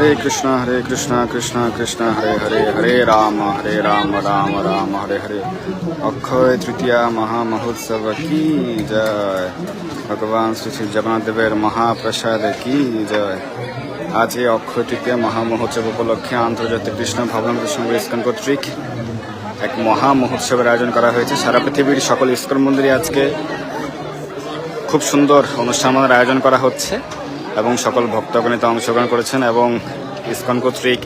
হরে কৃষ্ণ হরে কৃষ্ণ কৃষ্ণ কৃষ্ণ, হরে হরে হরে রাম হরে রাম রাম রাম, হরে হরে। অক্ষয় তৃতীয়া মহামহোৎসব কি জয়? ভগবান শ্রী জগন্নাথ দেবের মহাপ্রসাদ কি জয়? আজ এই অক্ষয় তৃতীয়া মহামহোৎসব উপলক্ষে আন্তর্জাতিক কৃষ্ণ ভবন কৃষ্ণ ইস্কন কর্তৃক এক মহা মহোৎসবের আয়োজন করা হয়েছে। সারা পৃথিবীর সকল ইস্কন মন্দিরে আজকে খুব সুন্দর অনুষ্ঠানের আয়োজন করা হচ্ছে। এবং সকল ভক্তগণিত অংশগ্রহণ করেছেন এবং ইসকন কর্তৃক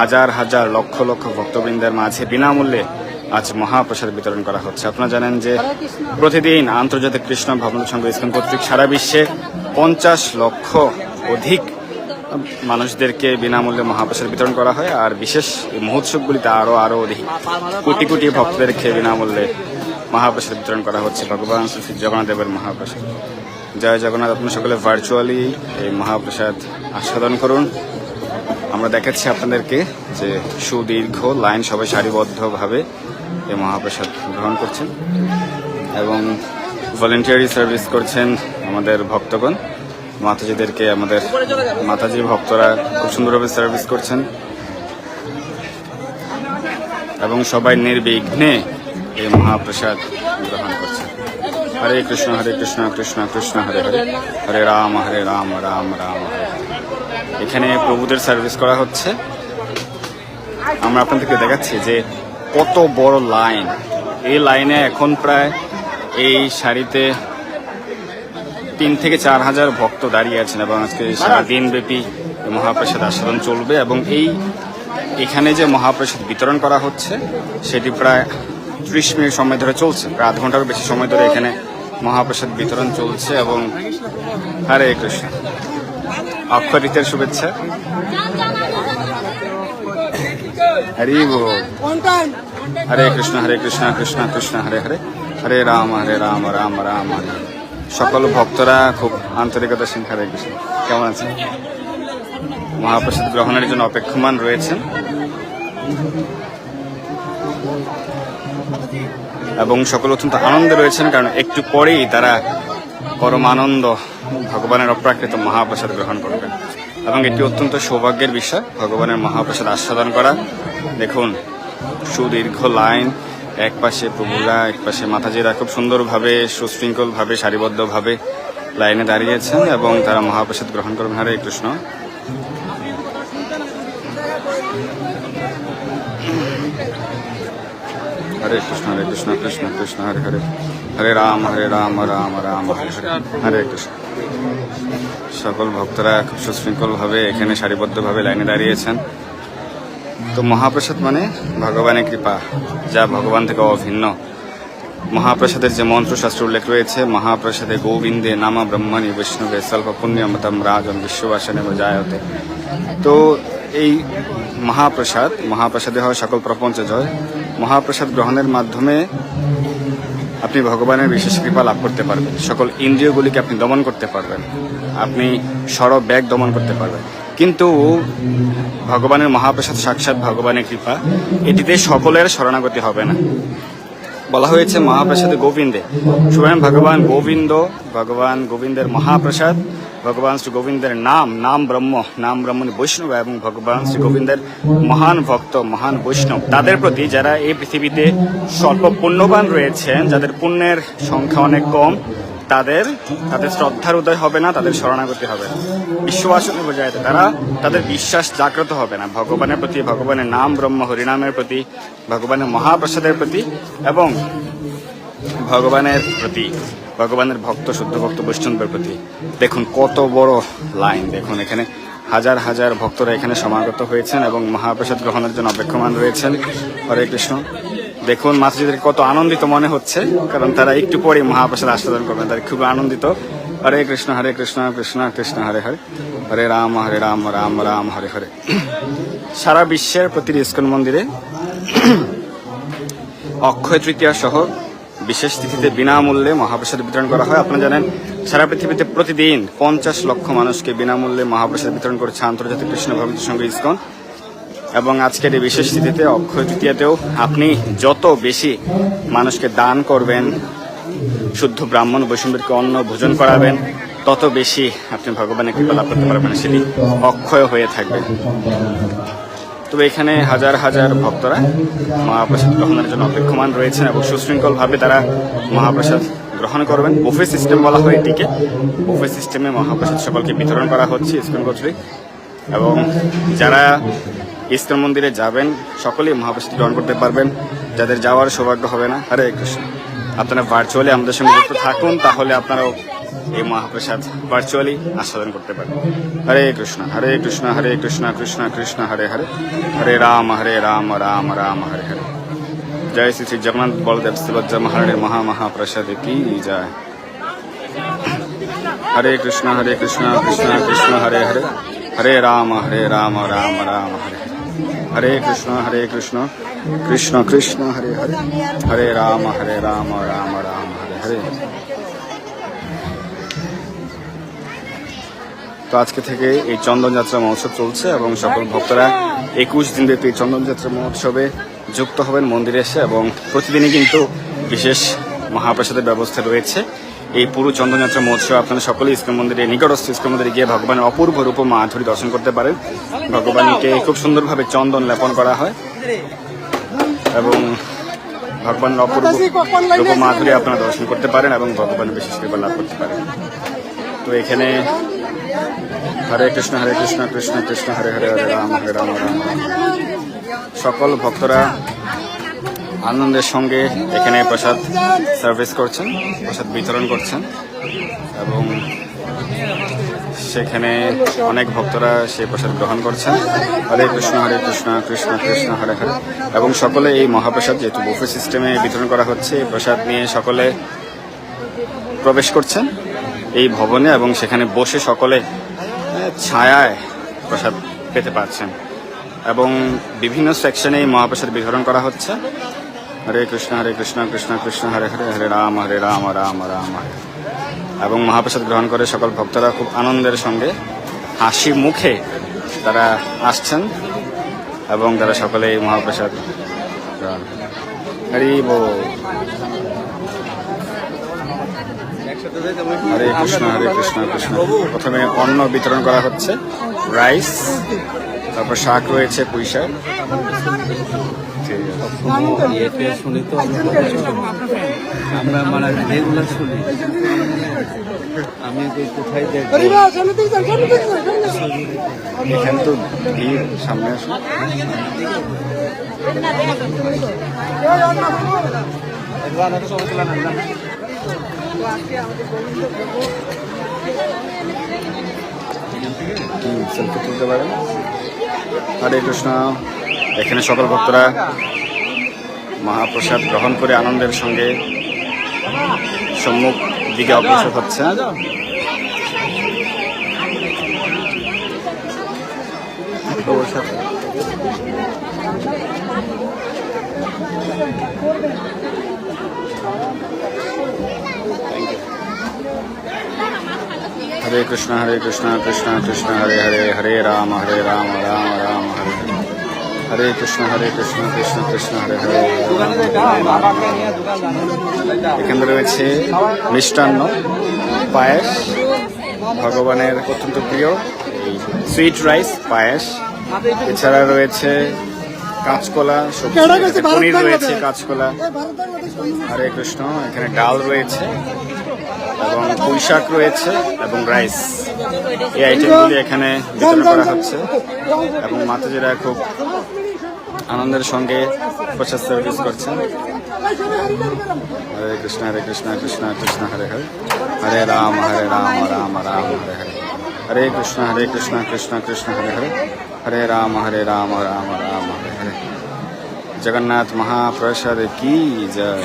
হাজার হাজার লক্ষ লক্ষ ভক্তবৃন্দের মাঝে বিনামূল্যে আজ মহাপ্রসাদ বিতরণ করা হচ্ছে। আপনারা জানেন যে প্রতিদিন আন্তর্জাতিক কৃষ্ণ ভবন সংঘ ইসকন কর্তৃক সারা বিশ্বে পঞ্চাশ লক্ষ অধিক মানুষদেরকে বিনামূল্যে মহাপ্রসাদ বিতরণ করা হয় আর বিশেষ মহোৎসবগুলিতে আরও আরও অধিক কোটি কোটি ভক্তদেরকে বিনামূল্যে মহাপ্রসাদ বিতরণ করা হচ্ছে। ভগবান শ্রী শ্রী জগন্নাথ দেবের মহাপ্রসাদ। জয় জগন্নাথ, আপনার সকলে ভার্চুয়ালি এই মহাপ্রসাদ আস্বাদন করুন। আমরা দেখাচ্ছি আপনাদেরকে যে সুদীর্ঘ লাইন সবাই সারিবদ্ধভাবে এই মহাপ্রসাদ গ্রহণ করছেন এবং ভলেন্টিয়ারি সার্ভিস করছেন আমাদের ভক্তগণ। মাতাজিদেরকে আমাদের মাতাজি ভক্তরা খুব সুন্দরভাবে সার্ভিস করছেন। এবং সবাই নির্বিঘ্নে এই মহাপ্রসাদ গ্রহণ করছেন। হরে কৃষ্ণ হরে কৃষ্ণ কৃষ্ণ কৃষ্ণ, হরে হরে। হরে রাম হরে রাম রাম রাম, হরে। এখানে প্রভুদের সার্ভিস করা হচ্ছে। আমরা আপনাদেরকে দেখাচ্ছি যে কত বড় লাইন এই লাইনে এখন প্রায় এই শাড়িতে তিন থেকে চার হাজার ভক্ত দাঁড়িয়ে আছেন এবং আজকে সারাদিন ব্যাপী মহাপ্রসাদ আস্বাদন চলবে এবং এই এখানে যে মহাপ্রসাদ বিতরণ করা হচ্ছে, সেটি প্রায় ত্রিশ মিনিট সময় ধরে চলছে। প্রায় আধ ঘন্টারও বেশি সময় ধরে এখানে মহাপ্রসাদ বিতরণ চলছে এবং হরে কৃষ্ণ। অক্ষয় তৃতীয়ার শুভেচ্ছা। হরি হরে কৃষ্ণ হরে কৃষ্ণ কৃষ্ণ কৃষ্ণ, হরে হরে। হরে রাম হরে রাম রাম রাম, হরে। সকল ভক্তরা খুব আন্তরিকতা সিং হরে কৃষ্ণ। কেমন আছেন? মহাপ্রসাদ গ্রহণের জন্য অপেক্ষমান রয়েছেন। এবং সকল অত্যন্ত আনন্দে রয়েছেন, কারণ একটু পরেই তারা পরম আনন্দ ভগবানের অপ্রাকৃত মহাপ্রসাদ গ্রহণ করবেন এবং এটি অত্যন্ত সৌভাগ্যের বিষয়, ভগবানের মহাপ্রসাদ আস্বাদন করা। দেখুন, সুদীর্ঘ লাইন, এক পাশে প্রভুরা, এক পাশে মাতাজিরা খুব সুন্দরভাবে, সুশৃঙ্খলভাবে, সারিবদ্ধভাবে লাইনে দাঁড়িয়েছেন এবং তারা মহাপ্রসাদ গ্রহণ করবেন। হরে কৃষ্ণ। হরে কৃষ্ণ হরে কৃষ্ণ কৃষ্ণ কৃষ্ণ, হরে হরে। হরে রাম হরে রাম রাম রাম, হরে হরে। হরে কৃষ্ণ। সকল ভক্তরা খুব সুশৃঙ্খলভাবে এখানে সারিবদ্ধভাবে লাইনে দাঁড়িয়েছেন। তো মহাপ্রসাদ মানে ভগবানের কৃপা, যা ভগবান থেকে অভিন্ন। মহাপ্রসাদের যে মন্ত্রশাস্ত্র উল্লেখ রয়েছে, মহাপ্রসাদে গোবিন্দে নামা ব্রহ্মণী, বিষ্ণুবে স্বল্প পুণ্যমতম রাজন বিশ্ববাসনে জায়তে তো এই মহাপ্রসাদ, মহাপ্রসাদে হয় সকল প্রপঞ্চ জয়। মহাপ্রসাদ গ্রহণের মাধ্যমে আপনি ভগবানের বিশেষ কৃপা লাভ করতে পারবেন। সকল ইন্দ্রিয়গুলিকে আপনি দমন করতে পারবেন। আপনি সরব ব্যাগ দমন করতে পারবেন। কিন্তু ভগবানের মহাপ্রসাদ সাক্ষাৎ ভগবানের কৃপা। এটিতে সকলের শরণাগতি হবে না। বলা হয়েছে মহাপ্রসাদ গোবিন্দে। স্বয়ং ভগবান গোবিন্দ, ভগবান গোবিন্দের মহাপ্রসাদ, ভগবান শ্রী গোবিন্দের নাম নাম ব্রহ্ম নাম ব্রহ্ম বৈষ্ণব এবং ভগবান শ্রী গোবিন্দের মহান ভক্ত, মহান বৈষ্ণব। তাদের প্রতি যারা এই পৃথিবীতে স্বল্প পুণ্যবান রয়েছেন, যাদের পুণ্যের সংখ্যা অনেক কম তাদের তাদের শ্রদ্ধার উদয় হবে না, তাদের শরণাগতি হবে। বিশ্বাসনে বোঝায় তারা তাদের বিশ্বাস জাগ্রত হবে না। ভগবানের প্রতি, ভগবানের নাম, ব্রহ্ম হরিনামের প্রতি, ভগবানের মহাপ্রসাদের প্রতি এবং ভগবানের প্রতি, ভগবানের ভক্ত, শুদ্ধ ভক্ত বৈষ্ণবের প্রতি। দেখুন কত বড় লাইন। দেখুন এখানে হাজার হাজার ভক্তরা এখানে সমাগত হয়েছেন এবং মহাপ্রসাদ গ্রহণের জন্য অপেক্ষমান রয়েছেন। হরে কৃষ্ণ। দেখুন মাতাজিদের কত আনন্দিত মনে হচ্ছে, কারণ তারা একটু পরে মহাপ্রসাদ আস্বাদন করবেন, তারা খুব আনন্দিত। হরে কৃষ্ণ হরে কৃষ্ণ কৃষ্ণ কৃষ্ণ, হরে হরে। হরে রাম হরে রাম রাম রাম, হরে হরে। সারা বিশ্বের প্রতিটি ইস্কন মন্দিরে অক্ষয় তৃতীয়া সহ বিশেষ তিথিতে বিনামূল্যে মহাপ্রসাদ বিতরণ করা হয়। আপনারা জানেন, সারা পৃথিবীতে প্রতিদিন পঞ্চাশ লক্ষ মানুষকে বিনামূল্যে মহাপ্রসাদ বিতরণ করেছে আন্তর্জাতিক কৃষ্ণ ভক্ত সঙ্গে ইস্কন। এবং আজকের এই বিশেষ তিথিতে, অক্ষয় তৃতীয়াতেও আপনি যত বেশি মানুষকে দান করবেন, শুদ্ধ ব্রাহ্মণ বৈষ্ণবদেরকে অন্ন ভোজন করাবেন, তত বেশি আপনি ভগবানের কৃপা লাভ করতে পারবেন, সেটি অক্ষয় হয়ে থাকবে। তবে এখানে হাজার হাজার ভক্তরা মহাপ্রসাদ গ্রহণের জন্য অপেক্ষমান রয়েছেন এবং সুশৃঙ্খলভাবে তারা মহাপ্রসাদ গ্রহণ করবেন। বুফে সিস্টেম বলা হয় এটিকে। বুফে সিস্টেমে মহাপ্রসাদ সকলকে বিতরণ করা হচ্ছে ইস্কন কর্তৃক। এবং যারা ইস্কন মন্দিরে যাবেন, সকলেই মহাপ্রসাদ গ্রহণ করতে পারবেন। যাদের যাওয়ার সৌভাগ্য হবে না, হরে কৃষ্ণ। আপনারা ভার্চুয়ালি আমাদের সঙ্গে যুক্ত থাকুন, তাহলে আপনারাও এই মহাপ্রসাদ ভার্চুয়ালি আস্বাদন করতে পারেন হরে কৃষ্ণ হরে কৃষ্ণ হরে কৃষ্ণ কৃষ্ণ কৃষ্ণ, হরে হরে। হরে রাম হরে রাম রাম রাম, হরে হরে। জয় শ্রী শ্রী জগন্নাথ বলদেব সুভদ্রা মহারাণীর মহা মহাপ্রসাদ কি জয়। হরে কৃষ্ণ হরে কৃষ্ণ কৃষ্ণ কৃষ্ণ, হরে হরে। হরে রাম হরে রাম রাম রাম হরে। হরে কৃষ্ণ হরে কৃষ্ণ কৃষ্ণ কৃষ্ণ হরে হরে হরে রাম হরে রাম রাম রাম হরে হরে তো আজকে থেকে এই চন্দন যাত্রা মহোৎসব চলছে এবং সকল ভক্তরা একুশ দিন ব্যাপী এই চন্দন যাত্রা মহোৎসবে যুক্ত হবেন মন্দিরে এসে এবং প্রতিদিনই কিন্তু বিশেষ মহাপ্রসাদের ব্যবস্থা রয়েছে। এই পুরো চন্দনযাত্রা মহোৎসব আপনারা সকলেই ইস্কন মন্দিরে নিকটস্থ ইস্কন মন্দিরে গিয়ে ভগবানের অপূর্ব রূপ মাধুরী দর্শন করতে পারেন। ভগবানকে খুব সুন্দরভাবে চন্দন লেপন করা হয় এবং ভগবানের অপূর্ব রূপ মাধুরী আপনারা দর্শন করতে পারেন এবং ভগবানের বিশেষ কৃপা লাভ করতে পারেন। তো এখানে হরে কৃষ্ণ হরে কৃষ্ণ কৃষ্ণ কৃষ্ণ হরে হরে হরে রাম হরে রাম রাম। সকল ভক্তরা আনন্দের সঙ্গে এখানে প্রসাদ সার্ভিস করছেন, প্রসাদ বিতরণ করছেন। এবং সেখানে অনেক ভক্তরা সেই প্রসাদ গ্রহণ করছেন। হরে কৃষ্ণ হরে কৃষ্ণ কৃষ্ণ কৃষ্ণ, হরে হরে। এবং সকলে এই মহাপ্রসাদ যেহেতু বুফে সিস্টেমে বিতরণ করা হচ্ছে, এই প্রসাদ নিয়ে সকলে প্রবেশ করছেন এই ভবনে এবং সেখানে বসে সকলে ছায়ায় প্রসাদ পেতে পারছেন। এবং বিভিন্ন সেকশনে এই মহাপ্রসাদ বিতরণ করা হচ্ছে। হরে কৃষ্ণ হরে কৃষ্ণ কৃষ্ণ কৃষ্ণ, হরে হরে হরে রাম হরে রাম রাম রাম হরে এবং মহাপ্রসাদ গ্রহণ করে সকল ভক্তরা খুব আনন্দের সঙ্গে হাসি মুখে তারা আসছেন এবং তারা সকলে এই মহাপ্রসাদ গ্রহণ। হরি কৃষ্ণ, হরে কৃষ্ণ কৃষ্ণ প্রথমে অন্ন বিতরণ করা হচ্ছে, রাইস, তারপর শাক রয়েছে পুঁই শাক ঠিক আছে। ইয়েতে শুনি তো আমরা মানে রেগুলার শুনি। আমি কোথায় দেখব এখানে তো ভিড় সামনে আসুন সেলফি তুলতে পারেন? হরে কৃষ্ণ। এখানে সকল ভক্তরা মহাপ্রসাদ গ্রহণ করে আনন্দের সঙ্গে সম্মুখ দিকে অগ্রসর হচ্ছে। হরে কৃষ্ণ হরে কৃষ্ণ কৃষ্ণ কৃষ্ণ, হরে হরে হরে রাম হরে রাম রাম রাম। হরে কৃষ্ণ হরে কৃষ্ণ কৃষ্ণ কৃষ্ণ হরে হরে। এখানে রয়েছে মিষ্টান্ন পায়েস ভগবানের অত্যন্ত প্রিয় সুইট রাইস পায়েস। এছাড়া রয়েছে কাঁচকলা সবজি পনির রয়েছে কাঁচকলা। হরে কৃষ্ণ এখানে ডাল রয়েছে এবং পুঁই শাক রয়েছে এবং রাইস এই আইটেমগুলি এখানে বিতরণ করা হচ্ছে। এবং মাতাজিরা খুব আনন্দের সঙ্গে প্রসাদ সার্ভিস করছেন। হরে কৃষ্ণ হরে কৃষ্ণ কৃষ্ণ কৃষ্ণ, হরে হরে। হরে রাম হরে রাম রাম রাম, হরে হরে। হরে কৃষ্ণ হরে কৃষ্ণ কৃষ্ণ কৃষ্ণ, হরে হরে। হরে রাম হরে রাম রাম রাম, হরে হরে। জগন্নাথ মহাপ্রসাদ কি জয়?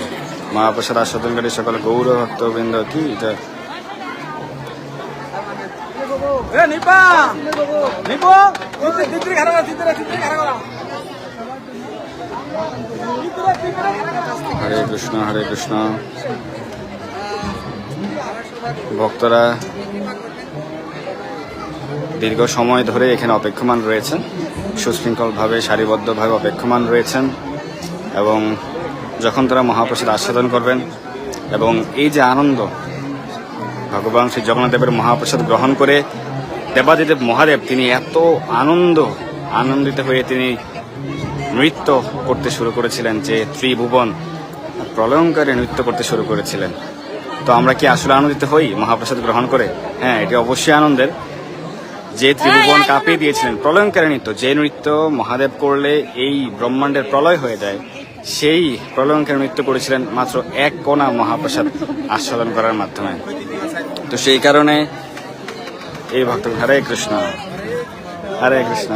মহাপ্রসাদ আস্বাদনকারী সকল গৌর ভক্তবৃন্দ কি জয়? নিপা! নিপো! চিত্রে খারাপ চিত্রে হরে কৃষ্ণ হরে কৃষ্ণ। ভক্তরা, দীর্ঘ সময় ধরে এখানে অপেক্ষমান রয়েছেন, সুশৃঙ্খলভাবে, সারিবদ্ধভাবে অপেক্ষমান রয়েছেন, এবং যখন তারা মহাপ্রসাদ আস্বাদন করবেন, এবং এই যে আনন্দ, ভগবান শ্রী জগন্নাথদেবের মহাপ্রসাদ গ্রহণ করে দেবাদিদেব মহাদেব, তিনি এত আনন্দ, আনন্দিত হয়ে তিনি নৃত্য করতে শুরু করেছিলেন যে ত্রিভুবন প্রলয়ঙ্কারে নৃত্য করতে শুরু করেছিলেন। তো আমরা কি আসলে আনন্দিত হই মহাপ্রসাদ গ্রহণ করে? হ্যাঁ এটি অবশ্যই আনন্দের। যে ত্রিভুবন কাঁপিয়ে দিয়েছিলেন প্রলয়ঙ্কারী নৃত্য যে নৃত্য মহাদেব করলে এই ব্রহ্মাণ্ডের প্রলয় হয়ে যায় সেই প্রলয়ঙ্কারী নৃত্য করেছিলেন মাত্র এক কোনা মহাপ্রসাদ আস্বাদন করার মাধ্যমে। তো সেই কারণে এই ভক্ত হরে কৃষ্ণ হরে কৃষ্ণ।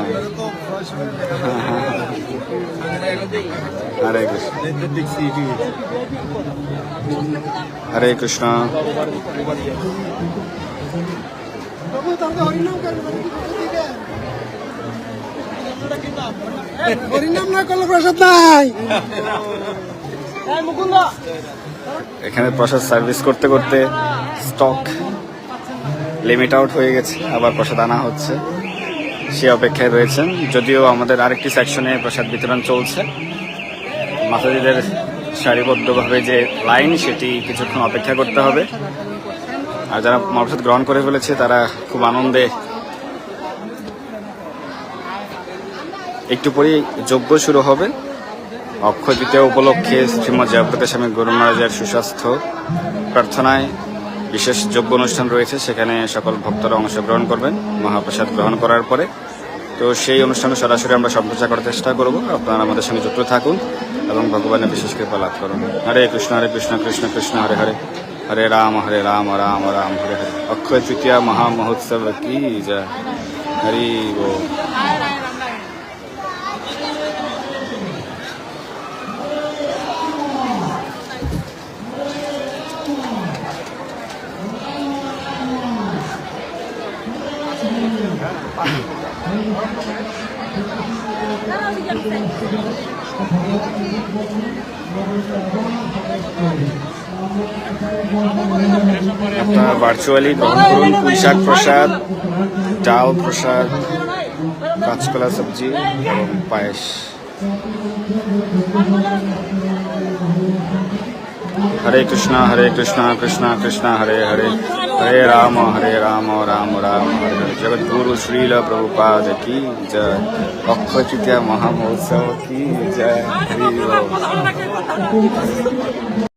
হরে কৃষ্ণ। হরে কৃষ্ণ। হরিনাম না করলে প্রসাদ নাই এখানে প্রসাদ সার্ভিস করতে করতে স্টক লিমিট আউট হয়ে গেছে, আবার প্রসাদ আনা হচ্ছে। সে অপেক্ষায় রয়েছেন। যদিও আমাদের আরেকটি সেকশনে প্রসাদ বিতরণ চলছে। মাতাজিদের সারিবদ্ধভাবে যে লাইন, সেটি কিছুক্ষণ অপেক্ষা করতে হবে। আর যারা মহাপ্রসাদ গ্রহণ করে ফেলেছে, তারা খুব আনন্দে একটু পরেই যজ্ঞ শুরু হবে। অক্ষয় দ্বিতীয় উপলক্ষে শ্রীমৎ জয়প্রকাশ স্বামী গুরু মহারাজের সুস্বাস্থ্য প্রার্থনায় বিশেষ যোগ্য অনুষ্ঠান রয়েছে, সেখানে সকল ভক্তরা অংশগ্রহণ করবেন, মহাপ্রসাদ গ্রহণ করার পরে। তো সেই অনুষ্ঠানে সরাসরি আমরা সম্প্রচার করার চেষ্টা করব, আপনারা আমাদের সঙ্গে যুক্ত থাকুন এবং ভগবানের বিশেষ কৃপা লাভ করুন। হরে কৃষ্ণ হরে কৃষ্ণ কৃষ্ণ কৃষ্ণ, হরে হরে। হরে রাম হরে রাম রাম রাম, হরে হরে। অক্ষয় তৃতীয়া মহা মহোৎসব কি যা হরি আপনারা ভার্চুয়ালি গ্রহণ করুন পুঁইশাক প্রসাদ ডাল প্রসাদ কাঁচকলা সবজি এবং পায়েস। হরে কৃষ্ণ হরে কৃষ্ণ কৃষ্ণ কৃষ্ণ, হরে হরে। হরে রাম হরে রাম রাম রাম, হরে হরে। জগদ্গুরু শ্রীল প্রভুপাদ কি জয়। অক্ষচিতা মহামহোৎসব কি জয়। হরি।